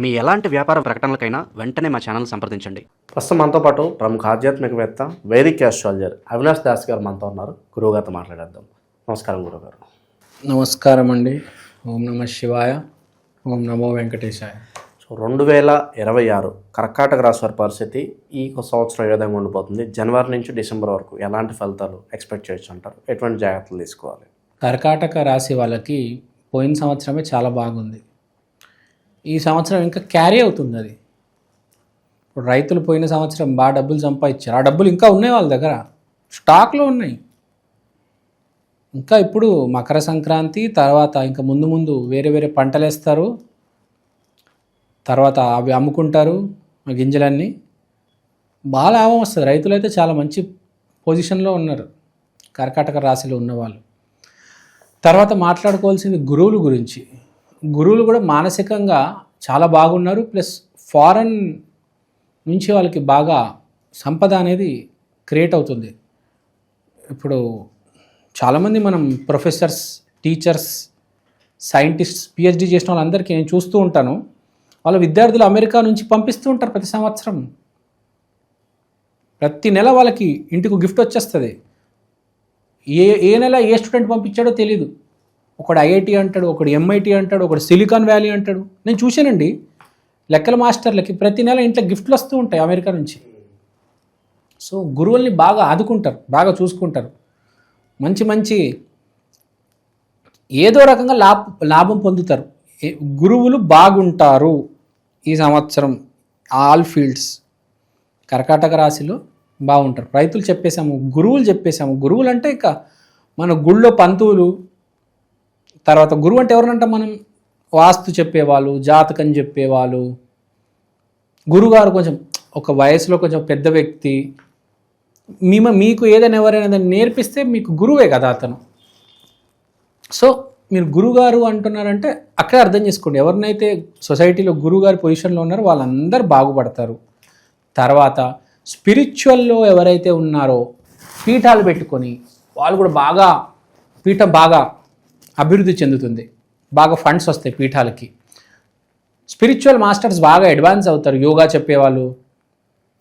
మీ ఎలాంటి వ్యాపార ప్రకటనలకైనా వెంటనే మా ఛానల్ సంప్రదించండి. ప్రస్తుతం మనతో పాటు ప్రముఖ ఆధ్యాత్మికవేత్త వైదిక్ ఆస్ట్రాలజర్ అవినాష్ దాస్ గారు మనతో ఉన్నారు. గురువుగారితో మాట్లాడేద్దాం. నమస్కారం గురుగారు నమస్కారం అండి ఓం నమ శివాయ. ఓం నమో వెంకటేశాయ. సో రెండు వేల ఇరవై ఆరు కర్కాటక రాశి వారి పరిస్థితి ఈ సంవత్సరం ఏ విధంగా ఉండిపోతుంది? జనవరి నుంచి డిసెంబర్ వరకు ఎలాంటి ఫలితాలు ఎక్స్పెక్ట్ చేయొచ్చు అంటారు? ఎటువంటి జాగ్రత్తలు తీసుకోవాలి? కర్కాటక రాశి వాళ్ళకి పోయిన సంవత్సరమే చాలా బాగుంది. ఈ సంవత్సరం ఇంకా క్యారీ అవుతుంది అది. ఇప్పుడు రైతులు పోయిన సంవత్సరం బాగా డబ్బులు సంపాదించారు. ఆ డబ్బులు ఇంకా ఉన్నాయి వాళ్ళ దగ్గర. స్టాక్లో ఉన్నాయి. ఇంకా ఇప్పుడు మకర సంక్రాంతి తర్వాత ఇంకా ముందు ముందు వేరే వేరే పంటలు వేస్తారు తర్వాత అవి అమ్ముకుంటారు గింజలన్నీ. బాగా లాభం వస్తుంది. రైతులు అయితే చాలా మంచి పొజిషన్లో ఉన్నారు. కర్కాటక రాశిలో ఉన్నవాళ్ళు. తర్వాత మాట్లాడుకోవాల్సింది గురువుల గురించి. గురువులు కూడా మానసికంగా చాలా బాగున్నారు. ప్లస్ ఫారెన్ నుంచి వాళ్ళకి బాగా సంపద అనేది క్రియేట్ అవుతుంది. ఇప్పుడు చాలామంది మనం ప్రొఫెసర్స్ టీచర్స్ సైంటిస్ట్స్ పిహెచ్డి చేసిన వాళ్ళందరికీ నేను చూస్తూ ఉంటాను. వాళ్ళ విద్యార్థులు అమెరికా నుంచి పంపిస్తూ ఉంటారు ప్రతి సంవత్సరం. ప్రతి నెల వాళ్ళకి ఇంటికి గిఫ్ట్ వచ్చేస్తుంది. ఏ ఏ నెల ఏ స్టూడెంట్ పంపించాడో తెలియదు ఒకడు ఐఐటి అంటాడు ఒకడు ఎంఐటి అంటాడు ఒకడు సిలికాన్ వ్యాలీ అంటాడు. నేను చూశానండి. లెక్కల మాస్టర్లకి ప్రతి నెల ఇంట్లో గిఫ్ట్లు వస్తూ ఉంటాయి అమెరికా నుంచి. సో గురువుల్ని బాగా ఆదుకుంటారు బాగా చూసుకుంటారు. మంచి మంచి ఏదో రకంగా లాభ లాభం పొందుతారు. ఏ- గురువులు బాగుంటారు ఈ సంవత్సరం. ఆల్ ఫీల్డ్స్ కర్కాటక రాశిలో బాగుంటారు. రైతులు చెప్పేశాము గురువులు చెప్పేశాము. గురువులు అంటే ఇక మన గుళ్ళో పంతువులు తర్వాత గురువు అంటే ఎవరినంట మనం? వాస్తు చెప్పేవాళ్ళు జాతకం చెప్పేవాళ్ళు. గురుగారు కొంచెం ఒక వయసులో కొంచెం పెద్ద వ్యక్తి. మేము మీకు ఏదైనా ఎవరైనా నేర్పిస్తే మీకు గురువే కదా అతను. సో మీరు గురుగారు అంటున్నారంటే అక్కడే అర్థం చేసుకోండి. ఎవరినైతే సొసైటీలో గురుగారి పొజిషన్లో ఉన్నారో వాళ్ళందరూ బాగుపడతారు. తర్వాత స్పిరిచువల్లో ఎవరైతే ఉన్నారో పీఠాలు పెట్టుకొని వాళ్ళు కూడా బాగా పీఠం బాగా అభివృద్ధి చెందుతుంది. బాగా ఫండ్స్ వస్తాయి పీఠాలకి. స్పిరిచువల్ మాస్టర్స్ బాగా అడ్వాన్స్ అవుతారు. యోగా చెప్పేవాళ్ళు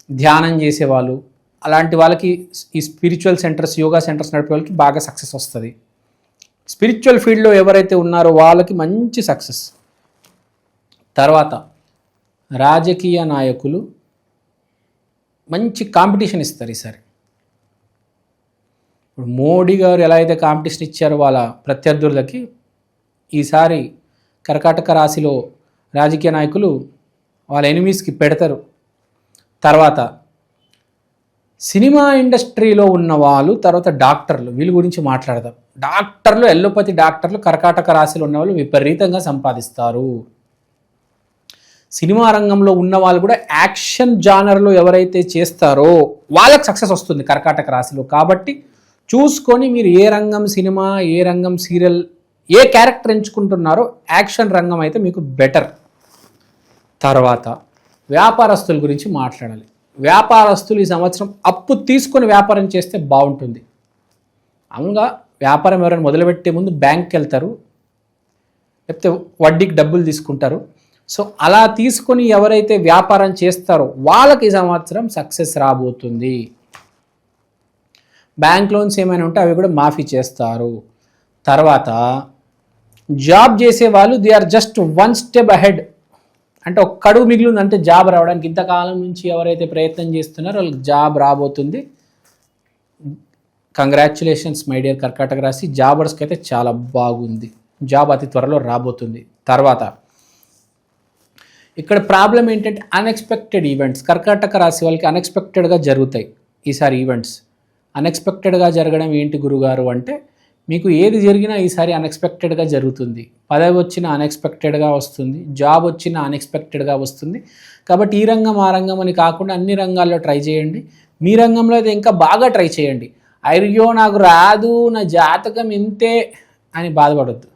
ధ్యానం చేసేవాళ్ళు. అలాంటి వాళ్ళకి ఈ స్పిరిచువల్ సెంటర్స్ యోగా సెంటర్స్ నడిపే వాళ్ళకి బాగా సక్సెస్ వస్తుంది. స్పిరిచువల్ ఫీల్డ్లో ఎవరైతే ఉన్నారో వాళ్ళకి మంచి సక్సెస్ తర్వాత రాజకీయ నాయకులు మంచి కాంపిటీషన్ ఇస్తారు ఈసారి. ఇప్పుడు మోడీ గారు ఎలా అయితే కాంపిటీషన్ ఇచ్చారో వాళ్ళ ప్రత్యర్థులకి ఈసారి కర్కాటక రాశిలో రాజకీయ నాయకులు వాళ్ళ ఎనిమీస్కి పెడతారు. తర్వాత సినిమా ఇండస్ట్రీలో ఉన్న వాళ్ళు తర్వాత డాక్టర్లు వీళ్ళ గురించి మాట్లాడదాం. డాక్టర్లు ఎల్లోపతి డాక్టర్లు కర్కాటక రాశిలో ఉన్న వాళ్ళు విపరీతంగా సంపాదిస్తారు. సినిమా రంగంలో ఉన్న వాళ్ళు కూడా యాక్షన్ జానర్లో ఎవరైతే చేస్తారో వాళ్ళకి సక్సెస్ వస్తుంది కర్కాటక రాశిలో. కాబట్టి చూసుకొని మీరు ఏ రంగం సినిమా ఏ రంగం సీరియల్ ఏ క్యారెక్టర్ ఎంచుకుంటున్నారో యాక్షన్ రంగం అయితే మీకు బెటర్. తర్వాత వ్యాపారస్తుల గురించి మాట్లాడాలి. వ్యాపారస్తులు ఈ సంవత్సరం అప్పు తీసుకొని వ్యాపారం చేస్తే బాగుంటుంది. మామూలుగా వ్యాపారం ఎవరైనా మొదలుపెట్టే ముందు బ్యాంక్కి వెళ్తారు లేకపోతే వడ్డీకి డబ్బులు తీసుకుంటారు. సో అలా తీసుకొని ఎవరైతే వ్యాపారం చేస్తారో వాళ్ళకి ఈ సంవత్సరం సక్సెస్ రాబోతుంది. బ్యాంక్ లోన్స్ ఏమైనా ఉంటే అవి కూడా మాఫీ చేస్తారు. తర్వాత జాబ్ చేసే వాళ్ళు they are just one step ahead అంటే ఒక కడుగు మిగిలింది అంటే జాబ్ రావడానికి ఇంతకాలం నుంచి ఎవరైతే ప్రయత్నం చేస్తున్నారో వాళ్ళకి జాబ్ రాబోతుంది. కంగ్రాచులేషన్స్ మై డియర్ కర్కాటక రాశి జాబర్స్కి అయితే చాలా బాగుంది. జాబ్ అతి త్వరలో రాబోతుంది. తర్వాత ఇక్కడ ప్రాబ్లం ఏంటంటే అన్ఎక్స్పెక్టెడ్ ఈవెంట్స్ కర్కాటక రాశి వాళ్ళకి అన్ఎక్స్పెక్టెడ్గా జరుగుతాయి ఈసారి ఈవెంట్స్ అన్ఎక్స్పెక్టెడ్గా జరగడం ఏంటి గురుగారు అంటే మీకు ఏది జరిగినా ఈసారి అన్ఎక్స్పెక్టెడ్గా జరుగుతుంది. పదవి వచ్చిన అన్ఎక్స్పెక్టెడ్గా వస్తుంది జాబ్ వచ్చిన అన్ఎక్స్పెక్టెడ్గా వస్తుంది. కాబట్టి ఈ రంగం ఆ రంగం అని కాకుండా అన్ని రంగాల్లో ట్రై చేయండి. మీ రంగంలో అయితే ఇంకా బాగా ట్రై చేయండి. అయ్యో నాకు రాదు నా జాతకం ఇంతే అని బాధపడద్దు.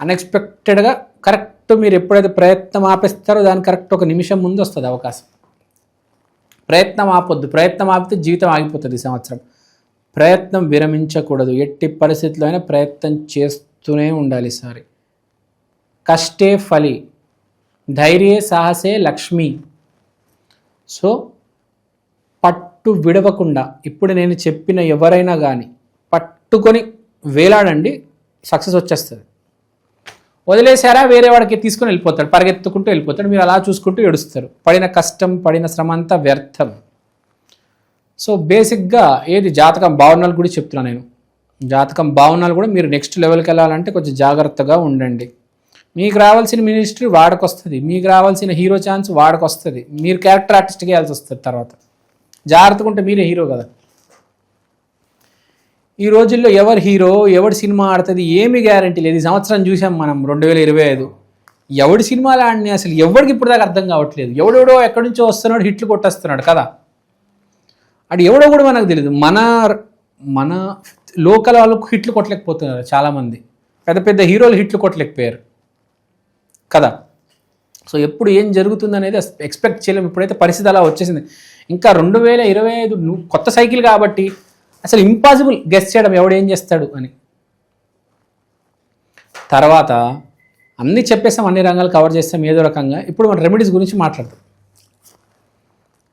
అన్ఎక్స్పెక్టెడ్గా కరెక్ట్ మీరు ఎప్పుడైతే ప్రయత్నం ఆపేస్తారో దాని కరెక్ట్ ఒక నిమిషం ముందు వస్తుంది అవకాశం. ప్రయత్నం ఆపొద్దు ప్రయత్నం ఆపితే జీవితం ఆగిపోతుంది ఈ సంవత్సరం. ప్రయత్నం విరమించకూడదు. ఎట్టి పరిస్థితుల్లో అయినా ప్రయత్నం చేస్తూనే ఉండాలి సారి కష్టే ఫలి ధైర్యే సాహసే లక్ష్మి. సో పట్టు విడవకుండా ఇప్పుడు నేను చెప్పిన ఎవరైనా కానీ పట్టుకొని వేలాడండి సక్సెస్ వచ్చేస్తుంది. వదిలేశారా? వేరే వాడికి తీసుకుని వెళ్ళిపోతాడు పరిగెత్తుకుంటూ వెళ్ళిపోతాడు. మీరు అలా చూసుకుంటూ ఏడుస్తారు. పడిన కష్టం పడిన శ్రమ అంతా వ్యర్థం. సో బేసిక్గా ఏది? జాతకం భావనాలు కూడా చెప్తున్నాను నేను. జాతకం భావనాలు కూడా మీరు నెక్స్ట్ లెవెల్కి వెళ్ళాలంటే కొంచెం జాగ్రత్తగా ఉండండి. మీకు రావాల్సిన మినిస్ట్రీ వాడకొస్తుంది వస్తుంది. మీకు రావాల్సిన హీరో ఛాన్స్ వాడకొస్తుంది వస్తుంది. మీరు క్యారెక్టర్ ఆర్టిస్ట్కి వెళ్ళాల్సి వస్తుంది తర్వాత. జాగ్రత్తగా ఉంటే మీరే హీరో కదా. ఈ రోజుల్లో ఎవరు హీరో ఎవడు సినిమా ఆడుతుంది ఏమి గ్యారంటీ లేదు. ఈ సంవత్సరం చూసాం మనం రెండు వేల ఇరవై ఐదు. ఎవడి సినిమాలు ఆడినా అసలు ఎవరికి ఇప్పుడు దాకా అర్థం కావట్లేదు. ఎవడెవడో ఎక్కడి నుంచో వస్తున్నాడు హిట్లు కొట్టేస్తున్నాడు కదా. అది ఎవడో కూడా మనకు తెలియదు మన మన లోకల్ వాళ్ళకు హిట్లు కొట్టలేకపోతున్నారు చాలామంది. పెద్ద పెద్ద హీరోలు హిట్లు కొట్టలేకపోయారు కదా. సో ఎప్పుడు ఏం జరుగుతుంది అనేది ఎక్స్పెక్ట్ చేయలేము ఇప్పుడైతే పరిస్థితి అలా వచ్చేసింది. ఇంకా రెండు వేల ఇరవై ఐదు కొత్త సైకిల్ కాబట్టి అసలు ఇంపాసిబుల్ గెస్ చేయడం ఎవడేం చేస్తాడు అని. తర్వాత అన్నీ చెప్పేస్తాం అన్ని రంగాలు కవర్ చేస్తాం ఏదో రకంగా. ఇప్పుడు మన రెమెడీస్ గురించి మాట్లాడతాం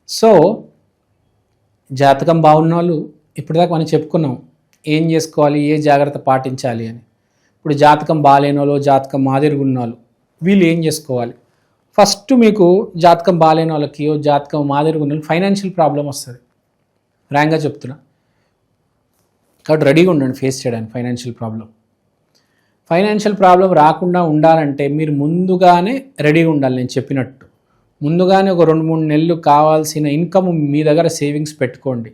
సో జాతకం బాగున్న వాళ్ళు ఇప్పటిదాకా మనం చెప్పుకున్నాం ఏం చేసుకోవాలి ఏ జాగ్రత్త పాటించాలి అని. ఇప్పుడు జాతకం బాగాలేని వాళ్ళు జాతకం మాదిరిగా ఉన్న వాళ్ళు వీళ్ళు ఏం చేసుకోవాలి? ఫస్ట్ మీకు జాతకం బాగాలేని వాళ్ళకి ఓ జాతకం మాదిరిగా ఉన్న ఫైనాన్షియల్ ప్రాబ్లం వస్తుంది ర్యాంక్గా చెప్తున్నా. కాబట్టి రెడీగా ఉండండి ఫేస్ చేయడానికి ఫైనాన్షియల్ ప్రాబ్లం ఫైనాన్షియల్ ప్రాబ్లం రాకుండా ఉండాలంటే మీరు ముందుగానే రెడీగా ఉండాలి నేను చెప్పినట్టు. ముందుగానే ఒక రెండు మూడు నెలలు కావాల్సిన ఇన్కమ్ మీ దగ్గర సేవింగ్స్ పెట్టుకోండి.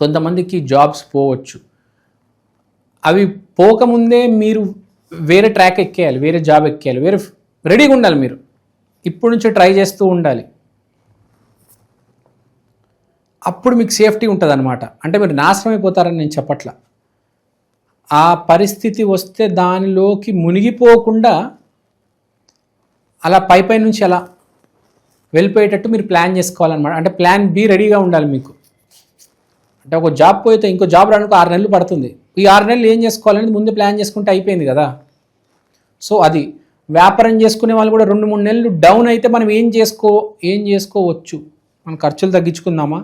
కొంతమందికి జాబ్స్ పోవచ్చు. అవి పోకముందే మీరు వేరే ట్రాక్ ఎక్కేయాలి వేరే జాబ్ ఎక్కేయాలి వేరే రెడీగా ఉండాలి మీరు. ఇప్పుడు నుంచి ట్రై చేస్తూ ఉండాలి. అప్పుడు మీకు సేఫ్టీ ఉంటుంది అనమాట అంటే మీరు నాశనం అయిపోతారని నేను చెప్పట్ల. ఆ పరిస్థితి వస్తే దానిలోకి మునిగిపోకుండా అలా పై పై నుంచి అలా వెళ్ళిపోయేటట్టు మీరు ప్లాన్ చేసుకోవాలన్నమాట. అంటే ప్లాన్ బి రెడీగా ఉండాలి మీకు. అంటే ఒక జాబ్ పోతే ఇంకో జాబ్ రానికి ఆరు నెలలు పడుతుంది. ఈ ఆరు నెలలు ఏం చేసుకోవాలనేది ముందే ప్లాన్ చేసుకుంటే అయిపోయింది కదా. సో అది వ్యాపారం చేసుకునే వాళ్ళు కూడా రెండు మూడు నెలలు డౌన్ అయితే మనం ఏం చేసుకో ఏం చేసుకోవచ్చు? మన ఖర్చులు తగ్గించుకుందామా?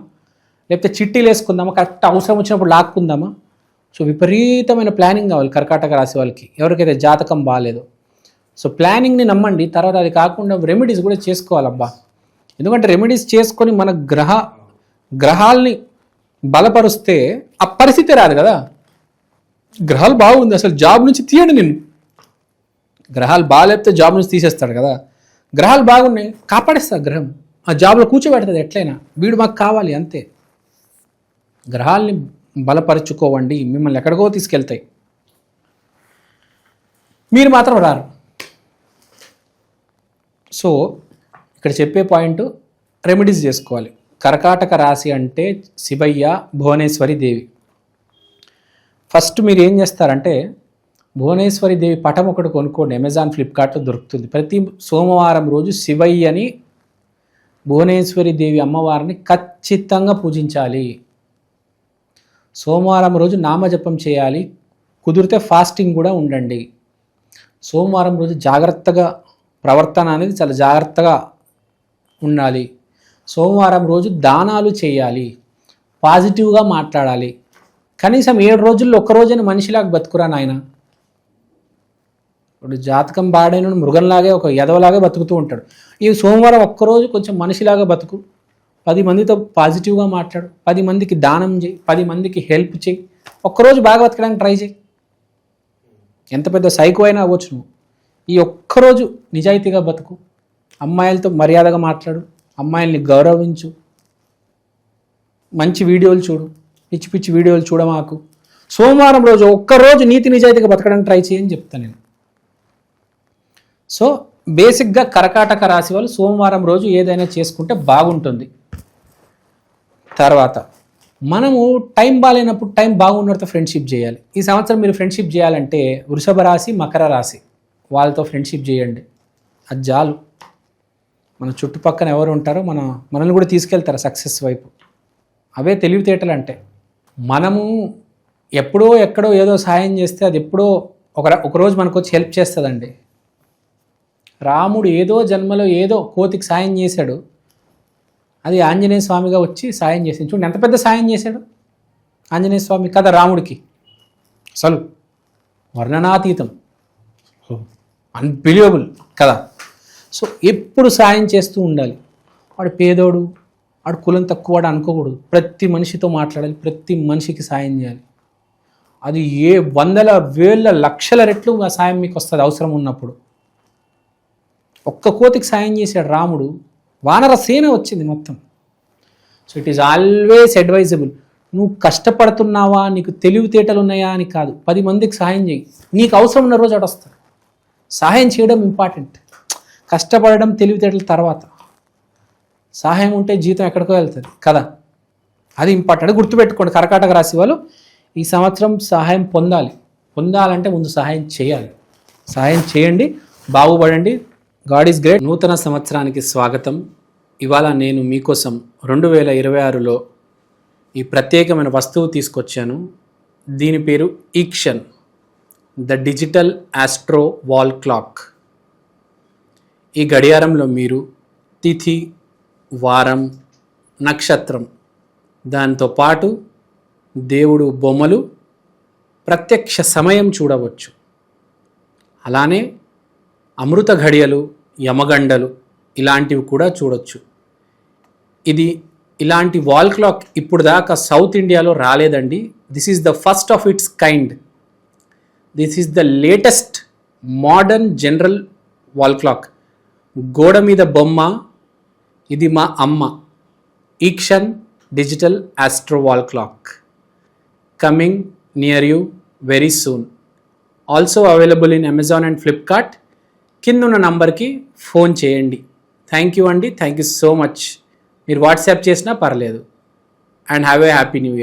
లేకపోతే చిట్టీలు వేసుకుందామా కరెక్ట్ అవసరం వచ్చినప్పుడు లాక్కుందామా? సో విపరీతమైన ప్లానింగ్ కావాలి కర్కాటక రాశి వాళ్ళకి. ఎవరికైతే జాతకం బాగాలేదో సో ప్లానింగ్ని నమ్మండి. తర్వాత అది కాకుండా రెమెడీస్ కూడా చేసుకోవాలబ్బా. ఎందుకంటే రెమెడీస్ చేసుకొని మన గ్రహ గ్రహాల్ని బలపరుస్తే ఆ పరిస్థితి రాదు కదా. గ్రహాలు బాగుంది అసలు జాబ్ నుంచి తీయండి నేను గ్రహాలు బాగాలేపితే జాబ్ నుంచి తీసేస్తాడు కదా. గ్రహాలు బాగున్నాయి కాపాడేస్తా గ్రహం. ఆ జాబ్లో కూర్చోబెడుతుంది ఎట్లయినా. వీడు మాకు కావాలి అంతే. గ్రహాల్ని బలపరుచుకోవండి. మిమ్మల్ని ఎక్కడికో తీసుకెళ్తాయి. మీరు మాత్రం రారు. సో ఇక్కడ చెప్పే పాయింట్ రెమెడీస్ చేసుకోవాలి. కర్కాటక రాశి అంటే శివయ్య భువనేశ్వరి దేవి. ఫస్ట్ మీరు ఏం చేస్తారంటే భువనేశ్వరి దేవి పటం ఒకటి కొనుక్కోండి. అమెజాన్ ఫ్లిప్కార్ట్లో దొరుకుతుంది. ప్రతి సోమవారం రోజు శివయ్యని భువనేశ్వరి దేవి అమ్మవారిని ఖచ్చితంగా పూజించాలి. సోమవారం రోజు నామజపం చేయాలి. కుదిరితే ఫాస్టింగ్ కూడా ఉండండి. సోమవారం రోజు జాగ్రత్తగా ప్రవర్తన అనేది చాలా జాగ్రత్తగా ఉండాలి. సోమవారం రోజు దానాలు చేయాలి. పాజిటివ్గా మాట్లాడాలి. కనీసం ఏడు రోజుల్లో ఒక్క రోజైనా మనిషిలాగా బతుకురా నాయన. ఇప్పుడు జాతకం బాడైన మృగంలాగే ఒక ఎదవలాగే బతుకుతూ ఉంటాడు. ఈ సోమవారం ఒక్కరోజు కొంచెం మనిషిలాగా బతుకు. పది మందితో పాజిటివ్గా మాట్లాడు పది మందికి దానం చేయి పది మందికి హెల్ప్ చేయి ఒక్కరోజు బాగా బతకడానికి ట్రై చేయి. ఎంత పెద్ద సైకో అయినా అవ్వచ్చు నువ్వు. ఈ ఒక్కరోజు నిజాయితీగా బతుకు. అమ్మాయిలతో మర్యాదగా మాట్లాడు అమ్మాయిల్ని గౌరవించు. మంచి వీడియోలు చూడు పిచ్చి పిచ్చి వీడియోలు చూడమాకు. సోమవారం రోజు ఒక్కరోజు నీతి నిజాయితీగా బతకడానికి ట్రై చేయని చెప్తాను నేను. సో బేసిక్గా కరకాటక రాశి వాళ్ళు సోమవారం రోజు ఏదైనా చేసుకుంటే బాగుంటుంది. తర్వాత మనము టైం బాగాలేనప్పుడు టైం బాగున్నతో ఫ్రెండ్షిప్ చేయాలి. ఈ సంవత్సరం మీరు ఫ్రెండ్షిప్ చేయాలంటే వృషభ రాశి మకర రాశి వాళ్ళతో ఫ్రెండ్షిప్ చేయండి. అది చాలు. మన చుట్టుపక్కన ఎవరు ఉంటారో మన మనల్ని కూడా తీసుకెళ్తారు సక్సెస్ వైపు. అవే తెలివితేటలు అంటే మనము ఎప్పుడో ఎక్కడో ఏదో సహాయం చేస్తే అది ఎప్పుడో ఒక ఒకరోజు మనకు వచ్చి హెల్ప్ చేస్తుందండి. రాముడు ఏదో జన్మలో ఏదో కోతికి సాయం చేశాడు. అది ఆంజనేయ స్వామిగా వచ్చి సాయం చేసింది. చూడండి ఎంత పెద్ద సాయం చేశాడు? ఆంజనేయ స్వామి కదా రాముడికి. అసలు వర్ణనాతీతం. అన్బిలీవబుల్ కదా సో ఎప్పుడు సాయం చేస్తూ ఉండాలి? వాడు పేదోడు వాడు కులం తక్కువ వాడు అనుకోకూడదు. ప్రతి మనిషితో మాట్లాడాలి ప్రతి మనిషికి సాయం చేయాలి. అది ఏ వందల వేల లక్షల రెట్లు ఆ సాయం మీకు వస్తుంది అవసరం ఉన్నప్పుడు. ఒక్క కోతికి సాయం చేశాడు రాముడు వానర సేన వచ్చింది మొత్తం. So it is always advisable నువ్వు కష్టపడుతున్నావా? నీకు తెలివితేటలు ఉన్నాయా అని కాదు. పది మందికి సహాయం చేయి. నీకు అవసరం ఉన్న రోజు అడొస్తారు సహాయం చేయడం ఇంపార్టెంట్ కష్టపడడం తెలివితేటల తర్వాత. సహాయం ఉంటే జీతం ఎక్కడికో వెళ్తుంది. కదా? అది ఇంపార్టెంట్ అది గుర్తుపెట్టుకోండి. కర్కాటక రాశి వాళ్ళు ఈ సంవత్సరం సహాయం పొందాలి. పొందాలంటే ముందు సహాయం చేయాలి. సహాయం చేయండి. బాగుపడండి. God is great. నూతన సంవత్సరానికి స్వాగతం. ఇవాళ నేను మీకోసం రెండు వేల ఇరవై ఆరులో ఈ ప్రత్యేకమైన వస్తువు తీసుకొచ్చాను. దీని పేరు ఈక్షన్ the digital astro wall clock. ఈ గడియారంలో మీరు తిథి వారం నక్షత్రం దాంతో పాటు దేవుడు బొమ్మలు ప్రత్యక్ష సమయం చూడవచ్చు. అలానే అమృత ఘడియలు యమగండలు ఇలాంటివి కూడా చూడొచ్చు. ఇది ఇలాంటి వాల్ క్లాక్ ఇప్పుడు దాకా సౌత్ ఇండియాలో రాలేదండి. This is the first of its kind this is the latest modern general wall clock గోడ మీద బొమ్మ ఇది మా అమ్మ. ఈక్షన్ digital astro wall clock coming near you very soon also available in Amazon and Flipkart కింద ఉన్న నంబర్కి ఫోన్ చేయండి. థ్యాంక్ యూ అండి. థ్యాంక్ యూ సో మచ్ మీరు వాట్సాప్ చేసినా పర్లేదు. And have a happy new year